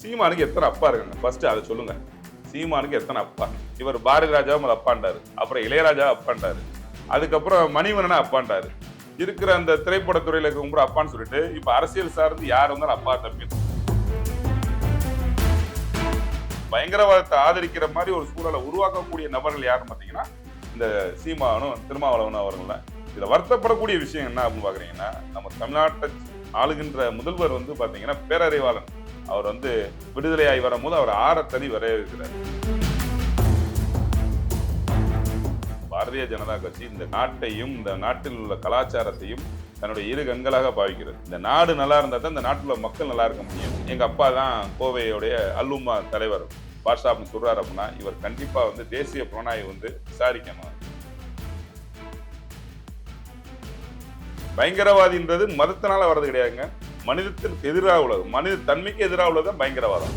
சீமானுக்கு எத்தனை அப்பா இருக்காங்க? ஃபர்ஸ்ட் அதை சொல்லுங்க. சீமானுக்கு எத்தனை அப்பா? இவர் பாரதி ராஜாவும் அதை அப்பாண்டாரு. அப்புறம் இளையராஜா அப்பாண்டாரு. அதுக்கப்புறம் மணிவண்ணனா அப்பாண்டாரு. இருக்கிற அந்த திரைப்படத்துறையில இருக்கவங்க அப்பான்னு சொல்லிட்டு இப்ப அரசியல் சார்ந்து யார் வந்தாலும் அப்பா தம்பி. பயங்கரவாதத்தை ஆதரிக்கிற மாதிரி ஒரு சூழலை உருவாக்கக்கூடிய நபர்கள் யாருன்னு பார்த்தீங்கன்னா இந்த சீமானும் திருமாவளவனும் அவர்கள் தான் வருத்தப்படக்கூடிய விஷயம் என்ன அப்படின்னு பார்க்குறீங்கன்னா நம்ம தமிழ்நாட்டை ஆளுகின்ற முதல்வர் வந்து பார்த்தீங்கன்னா பேரறிவாளன். அவர் வந்து விடுதலையாகி வரும்போது அவர் ஆறத்தடி வரையிருக்கிறார் பாரதிய ஜனதா கட்சி இந்த நாட்டையும் இந்த நாட்டில் உள்ள கலாச்சாரத்தையும் தன்னுடைய இரு கண்களாக பாவிக்கிறது. இந்த நாடு நல்லா இருந்தால் தான் இந்த நாட்டில் மக்கள் நல்லா இருக்க முடியும். எங்கள் அப்பா தான் கோவையுடைய அல்லுமா தலைவர். பாஷா அப்படின்னு சொல்றாரு அப்படின்னா இவர் கண்டிப்பாக வந்து தேசிய புலனாய்வு வந்து விசாரிக்கணும். பயங்கரவாதின்றது மதத்தினால வர்றது கிடையாதுங்க. மனிதத்திற்கு எதிராக உள்ளது. மனித தன்மைக்கு எதிராக உள்ளது தான் பயங்கரவாதம்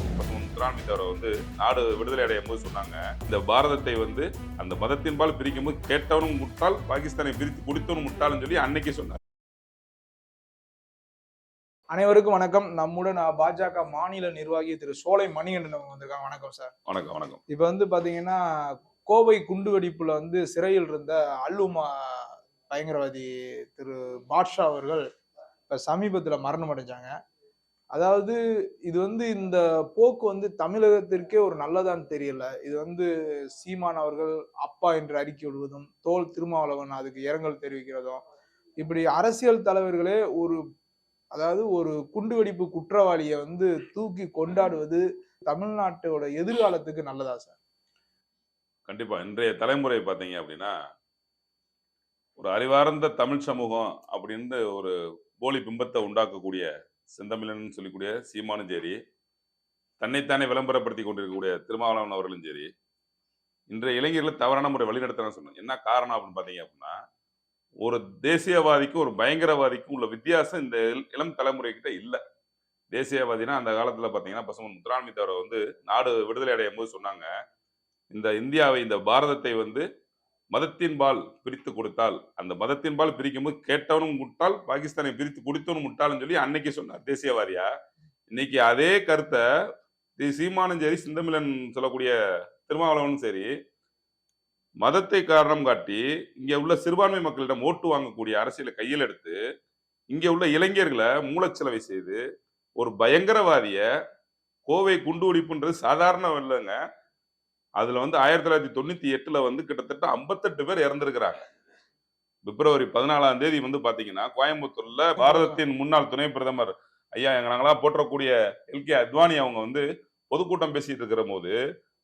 அவரை வந்து நாடு விடுதலை அடையும் போது சொன்னாங்க. இந்த பாரதத்தை வந்து அந்த மதத்தின்பால் பிரிக்கும் போது கேட்டவனும் முட்டாள் பாகிஸ்தானை பிரித்து குடித்தவனும் முட்டாள்னு சொல்லி அன்னைக்கு சொன்னார். அனைவருக்கும் வணக்கம். நம்முடன் பாஜக மாநில நிர்வாகி திரு சோலை மணிகண்டன் அவங்க வந்திருக்காங்க. வணக்கம் சார். வணக்கம் வணக்கம். இப்போ வந்து பாத்தீங்கன்னா கோவை குண்டுவெடிப்புல வந்து சிறையில் இருந்த அல்லுமா பயங்கரவாதி திரு பாட்ஷா அவர்கள் இப்போ சமீபத்தில் மரணம் அடைஞ்சாங்க அதாவது இது வந்து இந்த போக்கு வந்து தமிழகத்திற்கே ஒரு நல்லதான்னு தெரியல. இது வந்து சீமான் அவர்கள் அப்பா என்று அறிக்கை விடுவதும் தோல் திருமாவளவன் அதுக்கு இரங்கல் தெரிவிக்கிறதும் இப்படி அரசியல் தலைவர்களே ஒரு அதாவது ஒரு குண்டுவெடிப்பு குற்றவாளியை வந்து தூக்கி கொண்டாடுவது தமிழ்நாட்டோட எதிர்காலத்துக்கு நல்லதா சார்? கண்டிப்பா. இன்றைய தலைமுறை பார்த்தீங்க அப்படின்னா ஒரு அறிவார்ந்த தமிழ் சமூகம் அப்படின்னு ஒரு போலி பிம்பத்தை உண்டாக்கக்கூடிய செந்தமிழன் சொல்லக்கூடிய சீமானும் சரி தன்னைத்தானே விளம்பரப்படுத்தி கொண்டிருக்கக்கூடிய திருமாவளவன் அவர்களும் சரி இன்றைய இளைஞர்களை தவறான முறை வழிநடத்தலாம் சொன்னோம் என்ன காரணம் அப்படின்னு பார்த்தீங்க அப்படின்னா ஒரு தேசியவாதிக்கும் ஒரு பயங்கரவாதிக்கும் உள்ள வித்தியாசம் இந்த இளம் தலைமுறை கிட்ட இல்லை. தேசியவாதினா அந்த காலத்தில் பார்த்தீங்கன்னா பசுமன் முத்துராமி தவிர வந்து நாடு விடுதலை அடையும் போது சொன்னாங்க இந்த இந்தியாவை இந்த பாரதத்தை வந்து மதத்தின்பால் பிரித்து கொடுத்தால் அந்த மதத்தின்பால் பிரிக்கும்போது கேட்டவனும் முட்டால் பாகிஸ்தானை பிரித்து குடித்தவனும் முட்டாள்னு சொல்லி அன்னைக்கு சொன்னார் தேசியவாதியா? இன்னைக்கு அதே கருத்தை தி- சீமானும் சரி சிந்தமிழன் சொல்லக்கூடிய திருமாவளவனும் சரி மதத்தை காரணம் காட்டி இங்கே உள்ள சிறுபான்மை மக்களிடம் ஓட்டு வாங்கக்கூடிய அரசியலை கையில் எடுத்து இங்கே உள்ள இளைஞர்களை மூலச்சலவை செய்து ஒரு பயங்கரவாதிய கோவை குண்டு வெடிப்புன்றது சாதாரண இல்லைங்க. அதுல வந்து ஆயிரத்தி தொள்ளாயிரத்தி தொண்ணூத்தி எட்டுல வந்து கிட்டத்தட்ட ஐம்பத்தெட்டு பேர் இறந்திருக்கிறாங்க. பிப்ரவரி பதினாலாம் தேதி வந்து பாத்தீங்கன்னா கோயம்புத்தூர்ல பாரதத்தின் முன்னாள் துணை பிரதமர் ஐயா எங்க நாங்களா போற்றக்கூடிய எல்கே அத்வானி அவங்க வந்து பொதுக்கூட்டம் பேசிட்டு இருக்கிற போது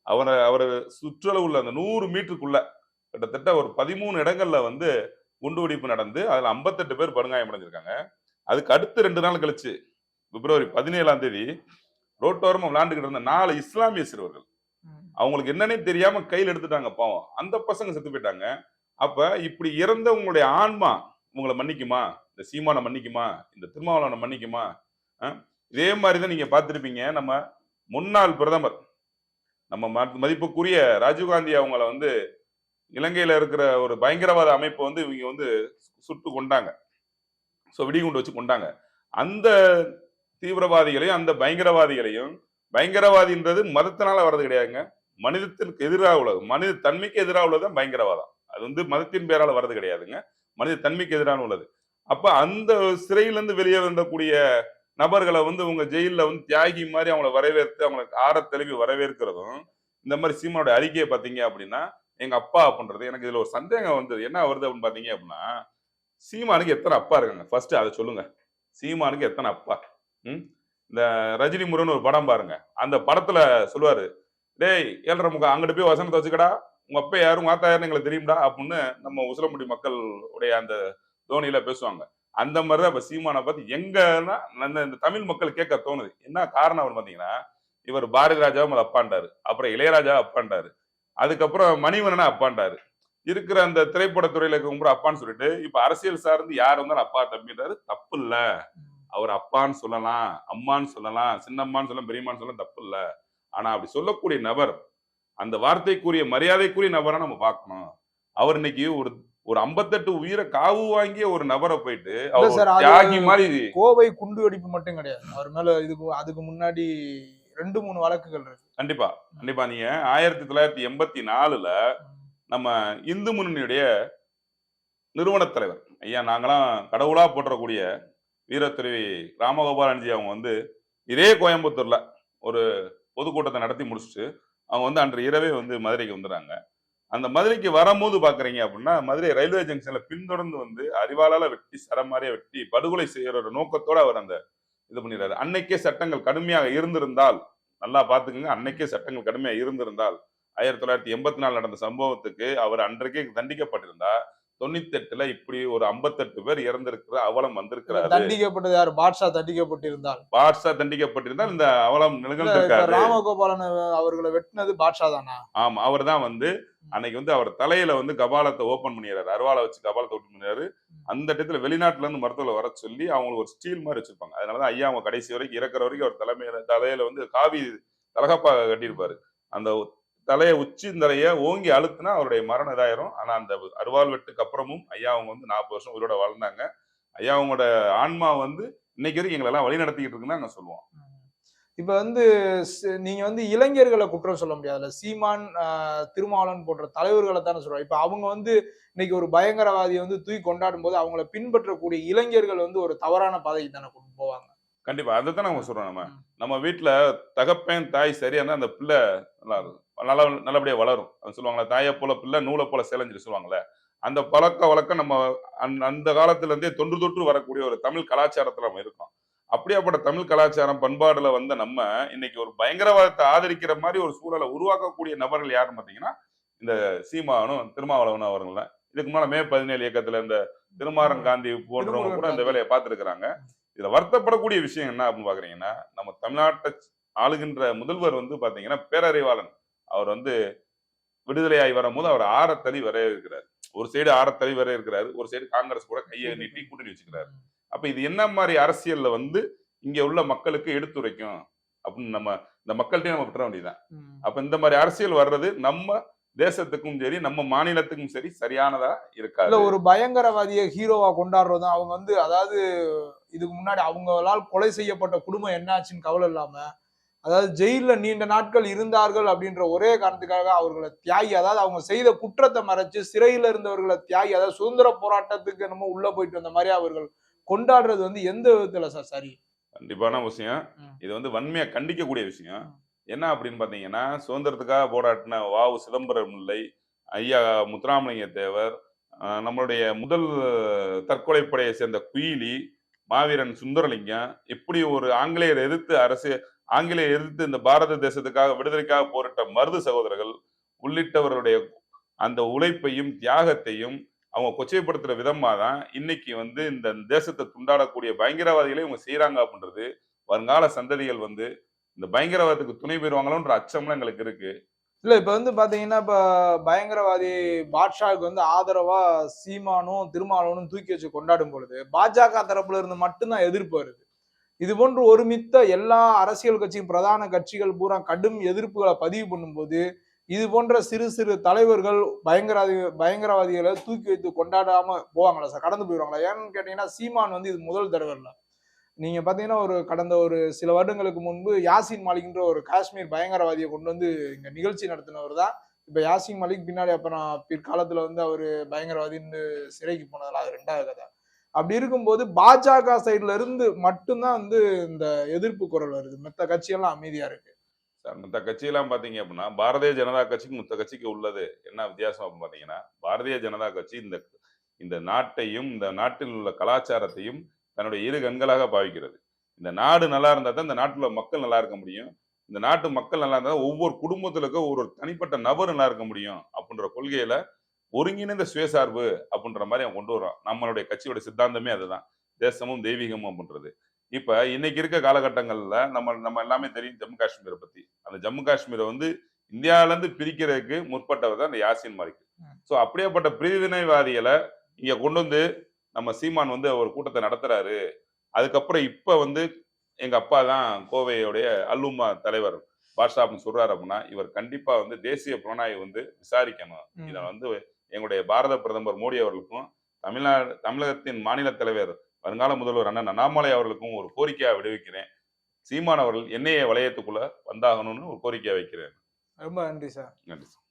அவரை அவர் சுற்றளவு உள்ள அந்த நூறு மீட்டருக்குள்ள கிட்டத்தட்ட ஒரு பதிமூணு இடங்கள்ல வந்து குண்டுவெடிப்பு நடந்து அதுல ஐம்பத்தெட்டு பேர் படுகாயம் அடைஞ்சிருக்காங்க அதுக்கு அடுத்து ரெண்டு நாள் கழிச்சு பிப்ரவரி பதினேழாம் தேதி ரோட்டோரமா விளையாண்டுக்கிட்டு இருந்த நாலு இஸ்லாமிய சிறுவர்கள் அவங்களுக்கு என்னன்னே தெரியாம கையில் எடுத்துட்டாங்க பாவம். அந்த பசங்க செத்து போயிட்டாங்க. அப்ப இப்படி இறந்தவங்களுடைய ஆன்மா உங்களை மன்னிக்குமா? இந்த சீமானை மன்னிக்குமா? இந்த திருமாவளவனை மன்னிக்குமா? இதே மாதிரி தான் நீங்க பார்த்துருப்பீங்க. நம்ம முன்னாள் பிரதமர் நம்ம மதிப்புக்குரிய ராஜீவ்காந்தி அவங்கள வந்து இலங்கையில இருக்கிற ஒரு பயங்கரவாத அமைப்பை வந்து இவங்க வந்து சுட்டு கொண்டாங்க. ஸோ வெடிகுண்டு வச்சு கொண்டாங்க. அந்த தீவிரவாதிகளையும் அந்த பயங்கரவாதிகளையும் பயங்கரவாதின்றது மதத்தினால வர்றது கிடையாதுங்க. மனிதத்திற்கு எதிராக உள்ளது. மனித தன்மைக்கு எதிராக உள்ளது தான் பயங்கரவாதம். அது வந்து மதத்தின் பேரால் வர்றது கிடையாதுங்க. மனித தன்மைக்கு எதிரான உள்ளது. அப்ப அந்த சிறையிலேருந்து வெளியே வந்தக்கூடிய நபர்களை வந்து உங்க ஜெயிலில் வந்து தியாகி மாதிரி அவங்கள வரவேற்று அவங்களுக்கு ஆற தெளிவி வரவேற்கிறதும் இந்த மாதிரி சீமானோட அறிக்கையை பார்த்தீங்க அப்படின்னா எங்க அப்பா அப்படின்றது எனக்கு இதுல ஒரு சந்தேகம் வந்தது. என்ன வருது அப்படின்னு பாத்தீங்க அப்படின்னா சீமானுக்கு எத்தனை அப்பா இருக்காங்க? ஃபர்ஸ்ட் அதை சொல்லுங்க. சீமானுக்கு எத்தனை அப்பா? ம்? இந்த ரஜினி முருகன் ஒரு படம் பாருங்க. அந்த படத்துல சொல்லுவாரு டேய் ஏழரை முகம் அங்கிட்டு போய் வசனத்தை வச்சுக்கடா. உங்க அப்பா யாரும் உங்க ஆத்தா யாருன்னு எங்களுக்கு தெரியும்டா அப்படின்னு நம்ம உசிலமுடி மக்கள் உடைய அந்த தோனியில பேசுவாங்க. அந்த மாதிரிதான் இப்ப சீமானை பார்த்து எங்கன்னா இந்த தமிழ் மக்கள் கேட்க தோணுது. என்ன காரணம் பாத்தீங்கன்னா இவர் பாரதி ராஜாவும் அது அப்பாண்டாரு. அப்புறம் இளையராஜா அப்பாண்டாரு. அதுக்கப்புறம் மணிவண்ணனா அப்பாண்டாரு. இருக்கிற அந்த திரைப்படத்துறையில இருக்கவங்க அப்பான்னு சொல்லிட்டு இப்ப அரசியல் சார்ந்து யார் வந்தாலும் அப்பா தம்பின்றாரு. தப்பு இல்ல. அவர் அப்பான்னு சொல்லலாம் அம்மான்னு சொல்லலாம் சின்னம்மான்னு சொல்லலாம் பெரியம்மான்னு சொல்லலாம் தப்பு இல்ல. ஆனா அப்படி சொல்லக்கூடிய நபர் அந்த வார்த்தைக்குரிய மரியாதைக்குரிய நபரா நம்ம பார்க்கணும். அவர் இன்னைக்கு ஒரு ஒரு ஐம்பத்தெட்டு உயிரை காவு வாங்கிய ஒரு நபரை போயிட்டு அவர் தியாகி மாதிரி கோவை குண்டு வெடிப்பு மட்டும் கிடையாது. அவர் மேல இதுக்கு அதுக்கு முன்னாடி ரெண்டு மூணு வழக்குகள் இருக்கு. கண்டிப்பா கண்டிப்பா. நீங்க ஆயிரத்தி தொள்ளாயிரத்தி எண்பத்தி நாலுல நம்ம இந்து முன்னணியுடைய நிறுவனத் தலைவர் ஐயா நாங்களாம் கடவுளா போற்றக்கூடிய வீரத்துறவி ராமகோபாலன்ஜி அவங்க வந்து இதே கோயம்புத்தூர்ல ஒரு பொதுக்கூட்டத்தை நடத்தி முடிச்சுட்டு அவங்க வந்து அன்று இரவே வந்து மதுரைக்கு வந்துடுறாங்க அந்த மதுரைக்கு வரும்போது பாக்குறீங்க அப்படின்னா மதுரை ரயில்வே ஜங்ஷன்ல பின்தொடர்ந்து வந்து அறிவாளால வெட்டி சரமாரியாக வெட்டி படுகொலை செய்யற ஒரு நோக்கத்தோட அவர் அந்த இது பண்ணிடுறாரு அன்னைக்கே சட்டங்கள் கடுமையாக இருந்திருந்தால் நல்லா பாத்துக்கோங்க அன்னைக்கே சட்டங்கள் கடுமையாக இருந்திருந்தால் ஆயிரத்தி தொள்ளாயிரத்தி எண்பத்தி நாலு நடந்த சம்பவத்துக்கு அவர் அன்றைக்கே தண்டிக்கப்பட்டிருந்தா தொண்ணூத்தி எட்டுல இப்படி ஒரு ஐம்பத்தெட்டு பேர் இறந்திருக்கிற அவலம் வந்திருக்கிறாரு. தண்டிக்கப்பட்டது யார்? பாட்ஷா தண்டிக்கப்பட்டிருந்தால். பாட்ஷா தண்டிக்கப்பட்டிருந்தால் இந்த அவலம் நிகழ்ந்திருக்காரு ராமகோபாலன் அவர்களை வெட்டினது பாட்ஷா தானா? ஆமா அவர் தான் வந்து அன்னைக்கு வந்து அவர் தலையில வந்து கபாலத்தை ஓபன் பண்ணிடுறாரு. அருவாளை வச்சு கபாலத்தை ஓபன் பண்ணிடுறாரு. அந்த இடத்துல வெளிநாட்டுல இருந்து மருத்துவரை வர சொல்லி அவங்களுக்கு ஒரு ஸ்டீல் மாதிரி வச்சிருப்பாங்க. அதனாலதான் ஐயா அவங்க கடைசி வரைக்கும் இறக்குற வரைக்கும் அவர் தலைமையில தலையில வந்து காவி தலகப்பா கட்டியிருப்பாரு. அந்த தலையை உச்சி தலைய ஓங்கி அழுத்துனா அவருடைய மரணம் இதாயிரும். ஆனா அந்த அருவாள் வெட்டுக்கு அப்புறமும் ஐயா அவங்க வந்து நாற்பது வருஷம் உயிரோட வாழ்ந்தாங்க. ஐயா அவங்களோட ஆன்மா வந்து இன்னைக்கு வரைக்கும் எங்களை எல்லாம் வழி நடத்திக்கிட்டு இருக்குன்னு நாங்க சொல்லுவோம். இப்ப வந்து நீங்க வந்து இளைஞர்களை குற்றம் சொல்ல முடியாதுல்ல சீமான் ஆஹ், திருமாவளவன் போன்ற தலைவர்களை தானே சொல்றோம். இப்ப அவங்க வந்து இன்னைக்கு ஒரு பயங்கரவாதியை வந்து தூக்கி கொண்டாடும் போது அவங்கள பின்பற்றக்கூடிய இளைஞர்கள் வந்து ஒரு தவறான பாதைக்கு தானே கொண்டு போவாங்க. கண்டிப்பா. அதை தான் நம்ம சொல்றோம் நம்ம. நம்ம வீட்டுல தகப்பன் தாய் சரியா அந்த பிள்ளை நல்லா. நல்லா நல்லபடியா வளரும். அது சொல்லுவாங்களே தாயை போல பிள்ளை நூலை போல சேலஞ்சு சொல்லுவாங்கல்ல. அந்த பழக்க வழக்கம் நம்ம அந்த அந்த காலத்துல இருந்தே தொன்று தொற்று வரக்கூடிய ஒரு தமிழ் கலாச்சாரத்துல நம்ம இருக்கோம். அப்படியாப்பட்ட தமிழ் கலாச்சாரம் பண்பாடுல வந்த நம்ம இன்னைக்கு ஒரு பயங்கரவாதத்தை ஆதரிக்கிற மாதிரி ஒரு சூழலை உருவாக்கக்கூடிய நபர்கள் யாருன்னு பாத்தீங்கன்னா இந்த சீமானும் திருமாவளவனும் அவர்கள் தான் இதுக்கு முன்னால மே பதினேழு இயக்கத்துல இந்த திருமாறன் காந்தி போன்றவங்க கூட இந்த வேலையை பார்த்திருக்கிறாங்க. இதுல வருத்தப்படக்கூடிய விஷயம் என்ன அப்படின்னு பாக்குறீங்கன்னா நம்ம தமிழ்நாட்டை ஆளுகின்ற முதல்வர் வந்து பாத்தீங்கன்னா பேரறிவாளன். அவர் வந்து விடுதலையாகி வரும்போது அவர் ஆறத்தளி வர இருக்கிறார் ஒரு சைடு ஆறத்தளி வர இருக்கிறாரு ஒரு சைடு காங்கிரஸ் கூட கையை நீட்டி கூட்டணி வச்சுக்கிறாரு. அப்ப இது என்ன மாதிரி அரசியல்ல வந்து இங்க உள்ள மக்களுக்கு எடுத்துரைக்கும்? அப்படின்னு நம்ம இந்த மக்கள்கிட்டயும் நம்ம விட்டுற வேண்டியதுதான். அப்ப இந்த மாதிரி அரசியல் வர்றது நம்ம தேசத்துக்கும் சரி நம்ம மாநிலத்துக்கும் சரி சரியானதா இல்ல இருக்காது ஒரு பயங்கரவாதியை ஹீரோவா கொண்டாடுறதும் அவங்க வந்து அதாவது இதுக்கு முன்னாடி அவங்களால் கொலை செய்யப்பட்ட குடும்பம் என்னாச்சுன்னு கவலை இல்லாம அதாவது ஜெயில்ல நீண்ட நாட்கள் இருந்தார்கள் அப்படின்ற ஒரே காரணத்துக்காக அவர்களை தியாகி அதாவது அவங்க செய்த குற்றத்தை மறைச்சு சிறையில இருந்தவர்களை தியாகி அதாவது சுதந்திர போராட்டத்துக்கு நம்ம உள்ள போயிட்டு வந்த மாதிரி அவர்கள் கொண்டாடுறது வந்து எந்த விதத்துல சார் சரி கண்டிப்பான விஷயம். இது வந்து வன்மையா கண்டிக்கக்கூடிய விஷயம். என்ன அப்படின்னு பாத்தீங்கன்னா சுதந்திரத்துக்காக போராட்டின வாவு சிதம்பரம் பிள்ளை ஐயா முத்துராமலிங்க தேவர் நம்மளுடைய முதல் தற்கொலைப்படையை சேர்ந்த குயிலி மாவீரன் சுந்தரலிங்கம் இப்படி ஒரு ஆங்கிலேயர் எதிர்த்து அரசு ஆங்கிலேயர் எதிர்த்து இந்த பாரத தேசத்துக்காக விடுதலைக்காக போரிட்ட மருது சகோதரர்கள் உள்ளிட்டவர்களுடைய அந்த உழைப்பையும் தியாகத்தையும் அவங்க கொச்சைப்படுத்துற விதமாக தான் இன்னைக்கு வந்து இந்த தேசத்தை துண்டாடக்கூடிய பயங்கரவாதிகளை இவங்க செய்கிறாங்க அப்படின்றது வருங்கால சந்ததிகள் வந்து இந்த பயங்கரவாதத்துக்கு துணை பெறுவாங்களோன்ற அச்சம்லாம் எங்களுக்கு இருக்கு. இல்ல இப்ப வந்து பாத்தீங்கன்னா இப்ப பயங்கரவாதி பாட்ஷாவுக்கு வந்து ஆதரவா சீமானும் திருமாவளவனும் தூக்கி வச்சு கொண்டாடும் பொழுது பாஜக தரப்புல இருந்து மட்டும்தான் எதிர்ப்பு வருது. இது போன்று ஒருமித்த எல்லா அரசியல் கட்சியும் பிரதான கட்சிகள் பூரா கடும் எதிர்ப்புகளை பதிவு பண்ணும்போது இது போன்ற சிறு சிறு தலைவர்கள் பயங்கரவாதி பயங்கரவாதிகளை தூக்கி வைத்து கொண்டாடாம போவாங்களா சார்? கடந்து போயிடுவாங்களா? ஏன்னு கேட்டீங்கன்னா சீமான் வந்து இது முதல் தடவை இல்லை. நீங்க பாத்தீங்கன்னா ஒரு கடந்த ஒரு சில வருடங்களுக்கு முன்பு யாசின் மாலிக்ன்ற ஒரு காஷ்மீர் பயங்கரவாதியை கொண்டு வந்து இங்க நிகழ்ச்சி நடத்தினவர் தான். இப்ப யாசின் மாலிக் பின்னாடி அப்புறம் பிற்காலத்துல வந்து அவரு பயங்கரவாதின்னு சிறைக்கு போனதெல்லாம் அது ரெண்டாவது கதை. அப்படி இருக்கும்போது பாஜக சைடுல இருந்து மட்டும்தான் வந்து இந்த எதிர்ப்பு குரல் வருது. மத்த கட்சியெல்லாம் அமைதியா இருக்கு. சார் மற்ற கட்சியெல்லாம் பாத்தீங்க அப்படின்னா பாரதிய ஜனதா கட்சிக்கு மற்ற கட்சிக்கு உள்ளது. என்ன வித்தியாசம் அப்படின்னு பாத்தீங்கன்னா பாரதிய ஜனதா கட்சி இந்த இந்த நாட்டையும் இந்த நாட்டில் உள்ள கலாச்சாரத்தையும் தன்னுடைய இரு கண்களாக பாவிக்கிறது. இந்த நாடு நல்லா இருந்தா தான் இந்த நாட்டில் மக்கள் நல்லா இருக்க முடியும். இந்த நாட்டு மக்கள் நல்லா இருந்தால் ஒவ்வொரு குடும்பத்தில் இருக்க ஒரு தனிப்பட்ட நபர் நல்லா இருக்க முடியும் அப்படின்ற கொள்கையில ஒருங்கிணைந்த சுயசார்பு அப்படின்ற மாதிரி அவன் கொண்டு வரான் நம்மளுடைய கட்சியோட சித்தாந்தமே அதுதான். தேசமும் தெய்வீகமும் அப்படின்றது. இப்ப இன்னைக்கு இருக்க காலகட்டங்கள்ல நம்ம நம்ம எல்லாமே தெரியும் ஜம்மு காஷ்மீரை பத்தி. அந்த ஜம்மு காஷ்மீரை வந்து இந்தியால இருந்து பிரிக்கிறதுக்கு முற்பட்டவர் தான் அந்த யாசின் மாலிக். சோ அப்படியாப்பட்ட பிரிவினைவாதிகளை இங்க கொண்டு வந்து நம்ம சீமான் வந்து ஒரு கூட்டத்தை நடத்துறாரு. அதுக்கப்புறம் இப்ப வந்து எங்க அப்பா தான் கோவையுடைய அல்லுமா தலைவர் பாஷா அப்படின்னு சொல்றாரு அப்படின்னா இவர் கண்டிப்பா வந்து தேசிய புலனாய்வு வந்து விசாரிக்கணும். இதை வந்து எங்களுடைய பாரத பிரதமர் மோடி அவர்களுக்கும் தமிழ்நாடு தமிழகத்தின் மாநில தலைவர் வருங்கால முதல்வர் அண்ணன் அண்ணாமலை அவர்களுக்கும் ஒரு கோரிக்கையா விடுவிக்கிறேன். சீமான் அவர்கள் என்ஐஏ வளையத்துக்குள்ள வந்தாகணும்னு ஒரு கோரிக்கையை வைக்கிறேன். ரொம்ப நன்றி சார். நன்றி சார்.